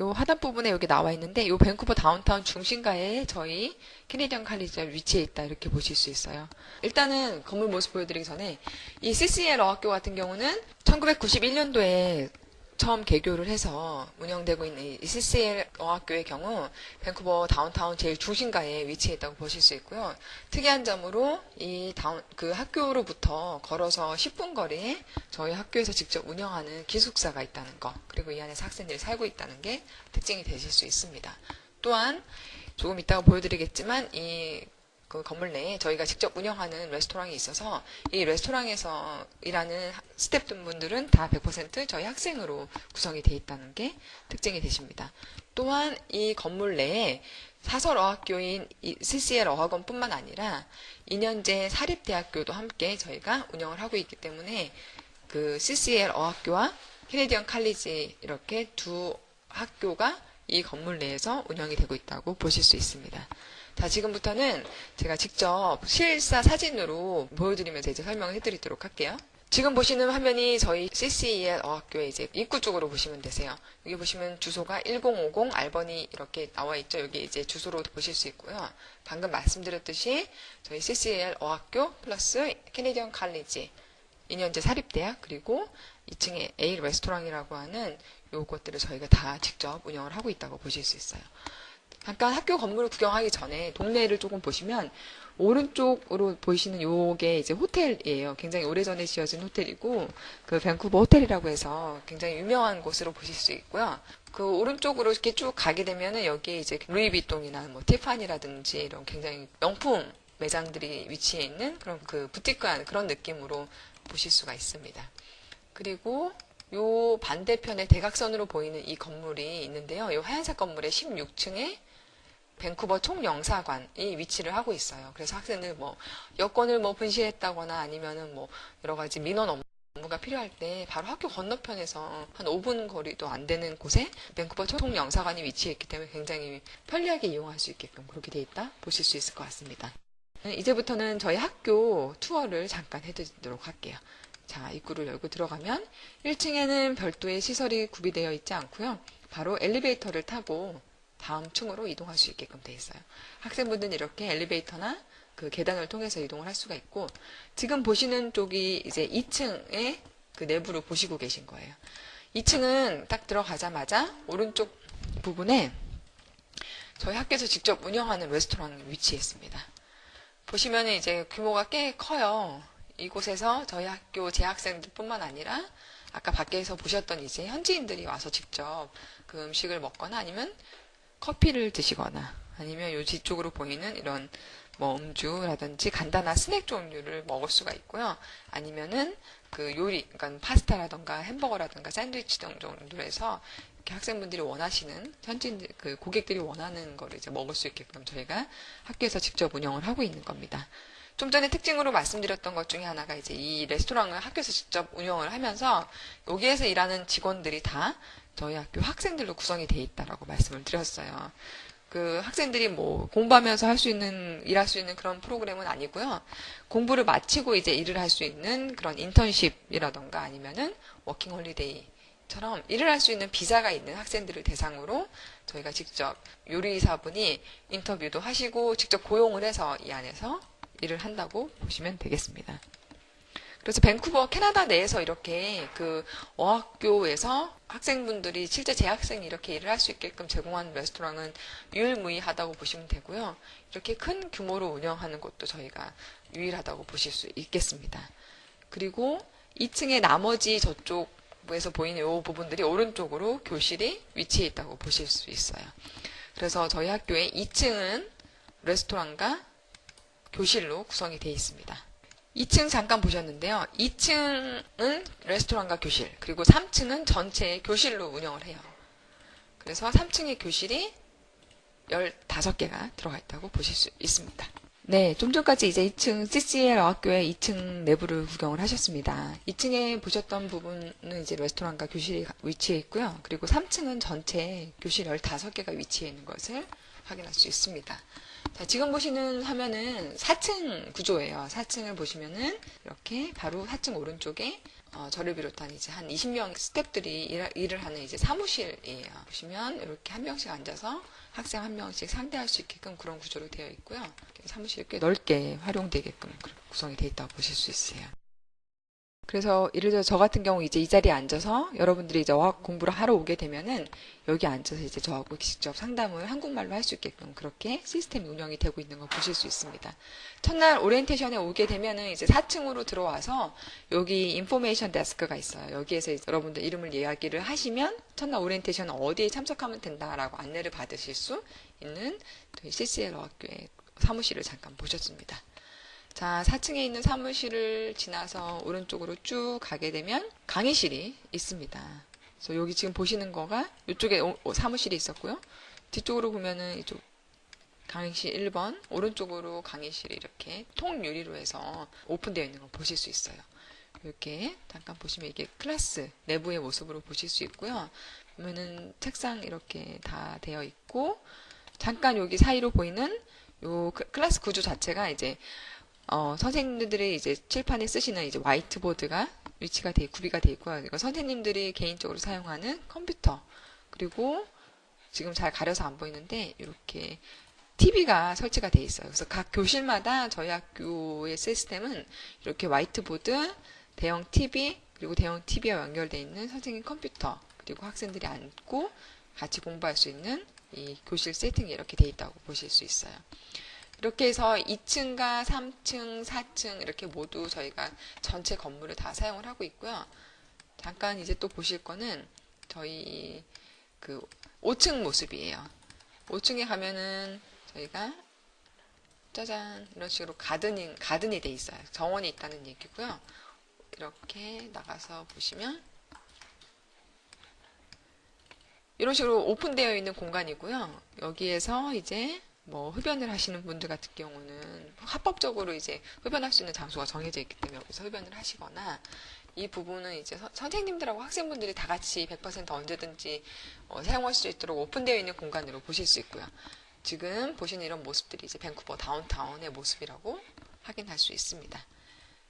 요 하단 부분에 여기 나와 있는데 요 밴쿠버 다운타운 중심가에 저희 캐네디언 칼리지가 위치해 있다 이렇게 보실 수 있어요. 일단은 건물 모습 보여드리기 전에 이 CCL 어학교 같은 경우는 1991년도에 처음 개교를 해서 운영되고 있는 이 CCL 어학교의 경우 밴쿠버 다운타운 제일 중심가에 위치해 있다고 보실 수 있고요. 특이한 점으로 이 다운 그 학교로부터 걸어서 10분 거리에 저희 학교에서 직접 운영하는 기숙사가 있다는 거 그리고 이 안에서 학생들이 살고 있다는 게 특징이 되실 수 있습니다. 또한 조금 이따가 보여드리겠지만 이 그 건물 내에 저희가 직접 운영하는 레스토랑이 있어서 이 레스토랑에서 일하는 하- 스태프분들은 다 100% 저희 학생으로 구성이 돼 있다는 게 특징이 되십니다. 또한 이 건물 내에 사설 어학교인 이 CCL 어학원뿐만 아니라 2년제 사립대학교도 함께 저희가 운영을 하고 있기 때문에 그 CCL 어학교와 캐네디언 칼리지 이렇게 두 학교가 이 건물 내에서 운영이 되고 있다고 보실 수 있습니다. 자, 지금부터는 제가 직접 실사 사진으로 보여드리면서 이제 설명을 해드리도록 할게요. 지금 보시는 화면이 저희 CCEL 어학교의 이제 입구 쪽으로 보시면 되세요. 여기 보시면 주소가 1050 알버니 이렇게 나와 있죠. 여기 이제 주소로 보실 수 있고요. 방금 말씀드렸듯이 저희 CCEL 어학교 플러스 캐네디언 칼리지 2년제 사립대학 그리고 2층에 A 레스토랑이라고 하는 요것들을 저희가 다 직접 운영을 하고 있다고 보실 수 있어요. 잠깐 학교 건물을 구경하기 전에 동네를 조금 보시면 오른쪽으로 보이시는 요게 이제 호텔이에요. 굉장히 오래전에 지어진 호텔이고 그 밴쿠버 호텔이라고 해서 굉장히 유명한 곳으로 보실 수 있고요. 그 오른쪽으로 이렇게 쭉 가게 되면은 여기에 이제 루이비통이나 뭐 티파니라든지 이런 굉장히 명품 매장들이 위치해 있는 그런 그 부티크한 그런 느낌으로 보실 수가 있습니다. 그리고 요 반대편에 대각선으로 보이는 이 건물이 있는데요. 요 하얀색 건물의 16층에 밴쿠버 총영사관이 위치를 하고 있어요. 그래서 학생들 뭐 여권을 뭐 분실했다거나 아니면은 뭐 여러 가지 민원 업무가 필요할 때 바로 학교 건너편에서 한 5분 거리도 안 되는 곳에 밴쿠버 총영사관이 위치해 있기 때문에 굉장히 편리하게 이용할 수 있게끔 그렇게 돼 있다 보실 수 있을 것 같습니다. 이제부터는 저희 학교 투어를 잠깐 해드리도록 할게요. 자, 입구를 열고 들어가면 1층에는 별도의 시설이 구비되어 있지 않고요. 바로 엘리베이터를 타고 다음 층으로 이동할 수 있게끔 돼 있어요. 학생분들은 이렇게 엘리베이터나 그 계단을 통해서 이동을 할 수가 있고 지금 보시는 쪽이 이제 2층의 그 내부를 보시고 계신 거예요. 2층은 딱 들어가자마자 오른쪽 부분에 저희 학교에서 직접 운영하는 레스토랑이 위치했습니다. 보시면 이제 규모가 꽤 커요. 이곳에서 저희 학교 재학생들뿐만 아니라 아까 밖에서 보셨던 이제 현지인들이 와서 직접 그 음식을 먹거나 아니면 커피를 드시거나 아니면 요 뒤쪽으로 보이는 이런 뭐 음주라든지 간단한 스낵 종류를 먹을 수가 있고요. 아니면은 그 요리, 그러니까 파스타라던가 햄버거라든가 샌드위치 등 정도로 해서 이렇게 학생분들이 원하시는 현지인 그 고객들이 원하는 거를 이제 먹을 수 있게끔 저희가 학교에서 직접 운영을 하고 있는 겁니다. 좀 전에 특징으로 말씀드렸던 것 중에 하나가 이제 이 레스토랑을 학교에서 직접 운영을 하면서 여기에서 일하는 직원들이 다 저희 학교 학생들로 구성이 돼 있다라고 말씀을 드렸어요. 그 학생들이 뭐 공부하면서 할 수 있는 일할 수 있는 그런 프로그램은 아니고요. 공부를 마치고 이제 일을 할 수 있는 그런 인턴십이라던가 아니면은 워킹 홀리데이처럼 일을 할 수 있는 비자가 있는 학생들을 대상으로 저희가 직접 요리사분이 인터뷰도 하시고 직접 고용을 해서 이 안에서 일을 한다고 보시면 되겠습니다. 그래서 밴쿠버 캐나다 내에서 이렇게 그 어학교에서 학생분들이 실제 재학생이 이렇게 일을 할 수 있게끔 제공하는 레스토랑은 유일무이하다고 보시면 되고요. 이렇게 큰 규모로 운영하는 곳도 저희가 유일하다고 보실 수 있겠습니다. 그리고 2층의 나머지 저쪽에서 보이는 이 부분들이 오른쪽으로 교실이 위치해 있다고 보실 수 있어요. 그래서 저희 학교의 2층은 레스토랑과 교실로 구성이 되어 있습니다. 2층 잠깐 보셨는데요. 2층은 레스토랑과 교실, 그리고 3층은 전체 교실로 운영을 해요. 그래서 3층의 교실이 15개가 들어가 있다고 보실 수 있습니다. 네, 좀 전까지 이제 2층 CCL 어학교의 2층 내부를 구경을 하셨습니다. 2층에 보셨던 부분은 이제 레스토랑과 교실이 위치해 있고요. 그리고 3층은 전체 교실 15개가 위치해 있는 것을 확인할 수 있습니다. 자, 지금 보시는 화면은 4층 구조예요. 4층을 보시면은 이렇게 바로 4층 오른쪽에 어, 저를 비롯한 이제 한 20명 스태프들이 일, 일을 하는 이제 사무실이에요. 보시면 이렇게 한 명씩 앉아서 학생 한 명씩 상대할 수 있게끔 그런 구조로 되어 있고요. 사무실이 꽤 넓게 활용되게끔 구성이 되어 있다고 보실 수 있어요. 그래서 예를 들어 저 같은 경우 이제 이 자리에 앉아서 여러분들이 이제 어학 공부를 하러 오게 되면은 여기 앉아서 이제 저하고 직접 상담을 한국말로 할 수 있게끔 그렇게 시스템이 운영이 되고 있는 걸 보실 수 있습니다. 첫날 오리엔테이션에 오게 되면은 이제 4층으로 들어와서 여기 인포메이션 데스크가 있어요. 여기에서 여러분들 이름을 이야기를 하시면 첫날 오리엔테이션 어디에 참석하면 된다라고 안내를 받으실 수 있는 저희 CCL 어학교의 사무실을 잠깐 보셨습니다. 자, 4층에 있는 사무실을 지나서 오른쪽으로 쭉 가게 되면 강의실이 있습니다. 그래서 여기 지금 보시는 거가 이쪽에 사무실이 있었고요. 뒤쪽으로 보면은 이쪽 강의실 1번, 오른쪽으로 강의실이 이렇게 통유리로 해서 오픈되어 있는 걸 보실 수 있어요. 이렇게 잠깐 보시면 이게 클래스 내부의 모습으로 보실 수 있고요. 보면은 책상 이렇게 다 되어 있고 잠깐 여기 사이로 보이는 요 그- 클래스 구조 자체가 이제 어, 선생님들이 이제 칠판에 쓰시는 이제 화이트보드가 위치가 돼, 구비가 돼 있고요. 이거 선생님들이 개인적으로 사용하는 컴퓨터. 그리고 지금 잘 가려서 안 보이는데, 이렇게 TV가 설치가 돼 있어요. 그래서 각 교실마다 저희 학교의 시스템은 이렇게 화이트보드, 대형 TV, 그리고 대형 TV와 연결되어 있는 선생님 컴퓨터, 그리고 학생들이 앉고 같이 공부할 수 있는 이 교실 세팅이 이렇게 돼 있다고 보실 수 있어요. 이렇게 해서 2층과 3층, 4층 이렇게 모두 저희가 전체 건물을 다 사용을 하고 있고요. 잠깐 이제 또 보실 거는 저희 그 5층 모습이에요. 5층에 가면은 저희가 짜잔 이런 식으로 가든이 가든이 돼 있어요. 정원이 있다는 얘기고요. 이렇게 나가서 보시면 이런 식으로 오픈되어 있는 공간이고요. 여기에서 이제 뭐 흡연을 하시는 분들 같은 경우는 합법적으로 이제 흡연할 수 있는 장소가 정해져 있기 때문에 여기서 흡연을 하시거나 이 부분은 이제 서- 선생님들하고 학생분들이 다 같이 100% 언제든지 어, 사용할 수 있도록 오픈되어 있는 공간으로 보실 수 있고요. 지금 보시는 이런 모습들이 이제 밴쿠버 다운타운의 모습이라고 확인할 수 있습니다.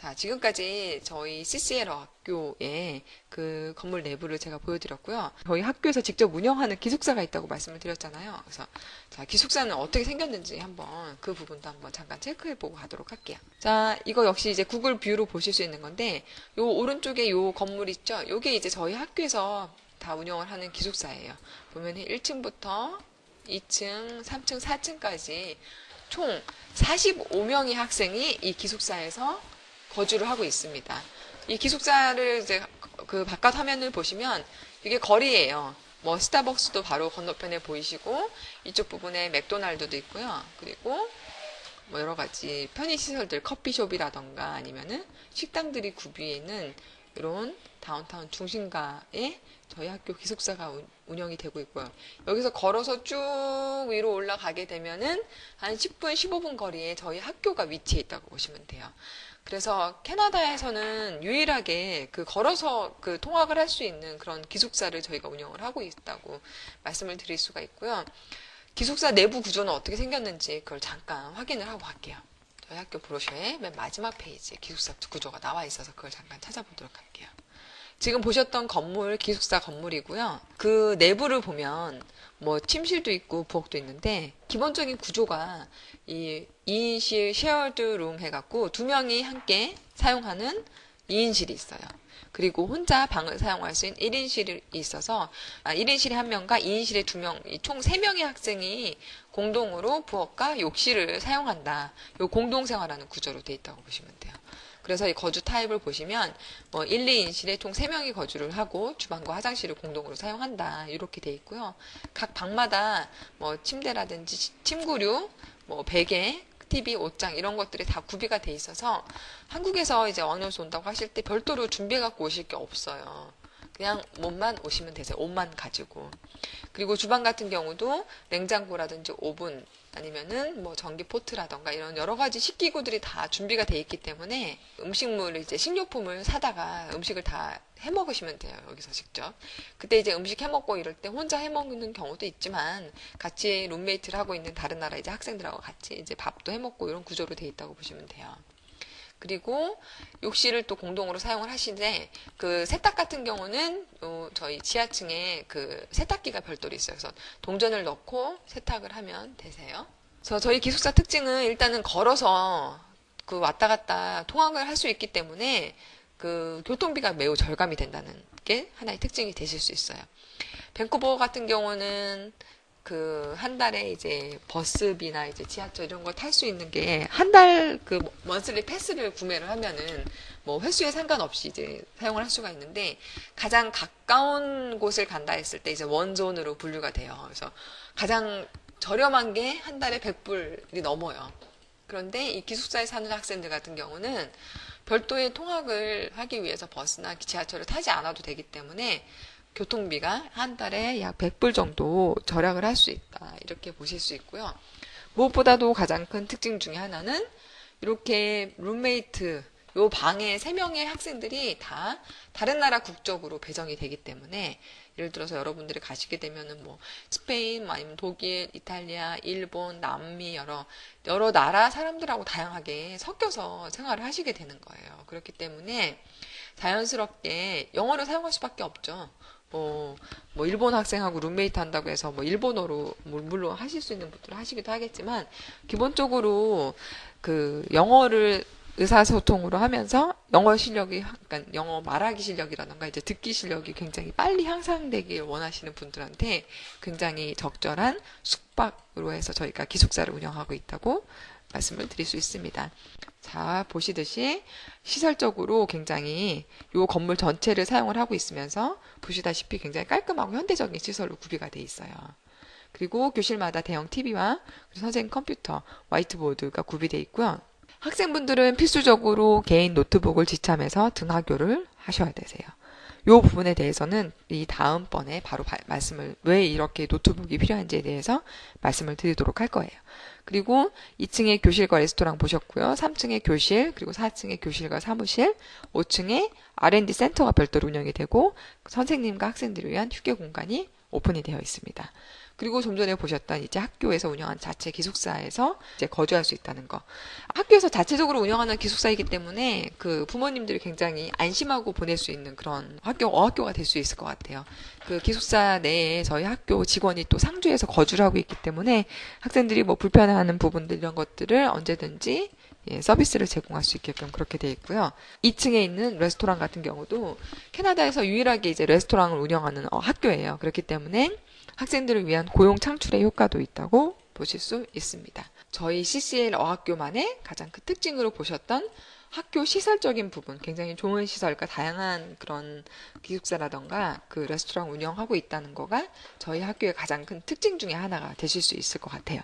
자, 지금까지 저희 CCL 학교의 그 건물 내부를 제가 보여드렸고요. 저희 학교에서 직접 운영하는 기숙사가 있다고 말씀을 드렸잖아요. 그래서 자, 기숙사는 어떻게 생겼는지 한번 그 부분도 한번 잠깐 체크해보고 가도록 할게요. 자, 이거 역시 이제 구글 뷰로 보실 수 있는 건데, 요 오른쪽에 요 건물 있죠? 요게 이제 저희 학교에서 다 운영을 하는 기숙사예요. 보면 1층부터 2층, 3층, 4층까지 총 45명의 학생이 이 기숙사에서 거주를 하고 있습니다. 이 기숙사를 이제 그 바깥 화면을 보시면 이게 거리예요. 뭐 스타벅스도 바로 건너편에 보이시고 이쪽 부분에 맥도날드도 있고요. 그리고 뭐 여러 가지 편의 시설들 커피숍이라던가 아니면은 식당들이 구비해 있는 이런 다운타운 중심가에 저희 학교 기숙사가 운- 운영이 되고 있고요. 여기서 걸어서 쭉 위로 올라가게 되면은 한 10분, 15분 거리에 저희 학교가 위치해 있다고 보시면 돼요. 그래서 캐나다에서는 유일하게 그 걸어서 그 통학을 할 수 있는 그런 기숙사를 저희가 운영을 하고 있다고 말씀을 드릴 수가 있고요. 기숙사 내부 구조는 어떻게 생겼는지 그걸 잠깐 확인을 하고 갈게요. 저희 학교 브로셔의 맨 마지막 페이지에 기숙사 구조가 나와 있어서 그걸 잠깐 찾아보도록 할게요. 지금 보셨던 건물 기숙사 건물이고요. 그 내부를 보면 뭐 침실도 있고 부엌도 있는데 기본적인 구조가 이 2인실 쉐어드 룸 해갖고 두 명이 함께 사용하는 2인실이 있어요. 그리고 혼자 방을 사용할 수 있는 1인실이 있어서 아, 1인실에 한 명과 2인실에 두 명, 이총 3명의 학생이 공동으로 부엌과 욕실을 사용한다. 요 공동 생활하는 구조로 돼 있다고 보시면 돼요. 그래서 이 거주 타입을 보시면 뭐 1, 2인실에 총 3명이 거주를 하고 주방과 화장실을 공동으로 사용한다. 이렇게 돼 있고요. 각 방마다 뭐 침대라든지 침구류, 뭐 베개, TV, 옷장 이런 것들이 다 구비가 돼 있어서 한국에서 이제 어학연수 온다고 하실 때 별도로 준비해 갖고 오실 게 없어요. 그냥 몸만 오시면 되세요. 옷만 가지고. 그리고 주방 같은 경우도 냉장고라든지 오븐 아니면은 뭐 전기 포트라던가 이런 여러 가지 식기구들이 다 준비가 돼 있기 때문에 음식물 이제 식료품을 사다가 음식을 다 해 먹으시면 돼요. 여기서 직접. 그때 이제 음식 해 먹고 이럴 때 혼자 해 먹는 경우도 있지만 같이 룸메이트를 하고 있는 다른 나라 이제 학생들하고 같이 이제 밥도 해 먹고 이런 구조로 돼 있다고 보시면 돼요. 그리고 욕실을 또 공동으로 사용을 하시는데 그 세탁 같은 경우는 요 저희 지하층에 그 세탁기가 별도로 있어요. 그래서 동전을 넣고 세탁을 하면 되세요. 그래서 저희 기숙사 특징은 일단은 걸어서 그 왔다 갔다 통학을 할 수 있기 때문에 그 교통비가 매우 절감이 된다는 게 하나의 특징이 되실 수 있어요. 밴쿠버 같은 경우는 그 한 달에 이제 버스비나 이제 지하철 이런 거탈수 있는 게 한 달 그 먼슬리 패스를 구매를 하면은 뭐 횟수에 상관없이 이제 사용을 할 수가 있는데 가장 가까운 곳을 간다 했을 때 이제 원존으로 분류가 돼요. 그래서 가장 저렴한 게 한 달에 100불이 넘어요. 그런데 이 기숙사에 사는 학생들 같은 경우는 별도의 통학을 하기 위해서 버스나 지하철을 타지 않아도 되기 때문에 교통비가 한 달에 약 100불 정도 절약을 할 수 있다. 이렇게 보실 수 있고요. 무엇보다도 가장 큰 특징 중에 하나는 이렇게 룸메이트 요 방에 세 명의 학생들이 다 다른 나라 국적으로 배정이 되기 때문에 예를 들어서 여러분들이 가시게 되면은 뭐 스페인, 뭐 아니면 독일, 이탈리아, 일본, 남미 여러 여러 나라 사람들하고 다양하게 섞여서 생활을 하시게 되는 거예요. 그렇기 때문에 자연스럽게 영어를 사용할 수밖에 없죠. 뭐, 뭐, 일본 학생하고 룸메이트 한다고 해서 뭐, 일본어로, 뭐 물론 하실 수 있는 분들은 하시기도 하겠지만, 기본적으로 그 영어를 의사소통으로 하면서 영어 실력이, 그러니까 영어 말하기 실력이라던가 이제 듣기 실력이 굉장히 빨리 향상되길 원하시는 분들한테 굉장히 적절한 숙박으로 해서 저희가 기숙사를 운영하고 있다고 말씀을 드릴 수 있습니다. 자, 보시듯이 시설적으로 굉장히 이 건물 전체를 사용을 하고 있으면서 보시다시피 굉장히 깔끔하고 현대적인 시설로 구비가 돼 있어요. 그리고 교실마다 대형 TV와 선생님 컴퓨터, 화이트보드가 구비되어 있고요. 학생분들은 필수적으로 개인 노트북을 지참해서 등하교를 하셔야 되세요. 이 부분에 대해서는 이 다음번에 바로 바, 말씀을 왜 이렇게 노트북이 필요한지에 대해서 말씀을 드리도록 할 거예요. 그리고 2층에 교실과 레스토랑 보셨고요. 3층에 교실, 그리고 4층에 교실과 사무실, 5층에 R&D 센터가 별도로 운영이 되고 선생님과 학생들을 위한 휴게 공간이 오픈이 되어 있습니다. 그리고 좀 전에 보셨던 이제 학교에서 운영한 자체 기숙사에서 이제 거주할 수 있다는 거. 학교에서 자체적으로 운영하는 기숙사이기 때문에 그 부모님들이 굉장히 안심하고 보낼 수 있는 그런 학교, 어학교가 될 수 있을 것 같아요. 그 기숙사 내에 저희 학교 직원이 또 상주에서 거주를 하고 있기 때문에 학생들이 뭐 불편해하는 부분들 이런 것들을 언제든지 예, 서비스를 제공할 수 있게끔 그렇게 되어 있고요. 2층에 있는 레스토랑 같은 경우도 캐나다에서 유일하게 이제 레스토랑을 운영하는 어, 학교예요. 그렇기 때문에 학생들을 위한 고용 창출의 효과도 있다고 보실 수 있습니다. 저희 CCL 어학교만의 가장 큰 특징으로 보셨던 학교 시설적인 부분, 굉장히 좋은 시설과 다양한 그런 기숙사라던가 그 레스토랑 운영하고 있다는 거가 저희 학교의 가장 큰 특징 중에 하나가 되실 수 있을 것 같아요.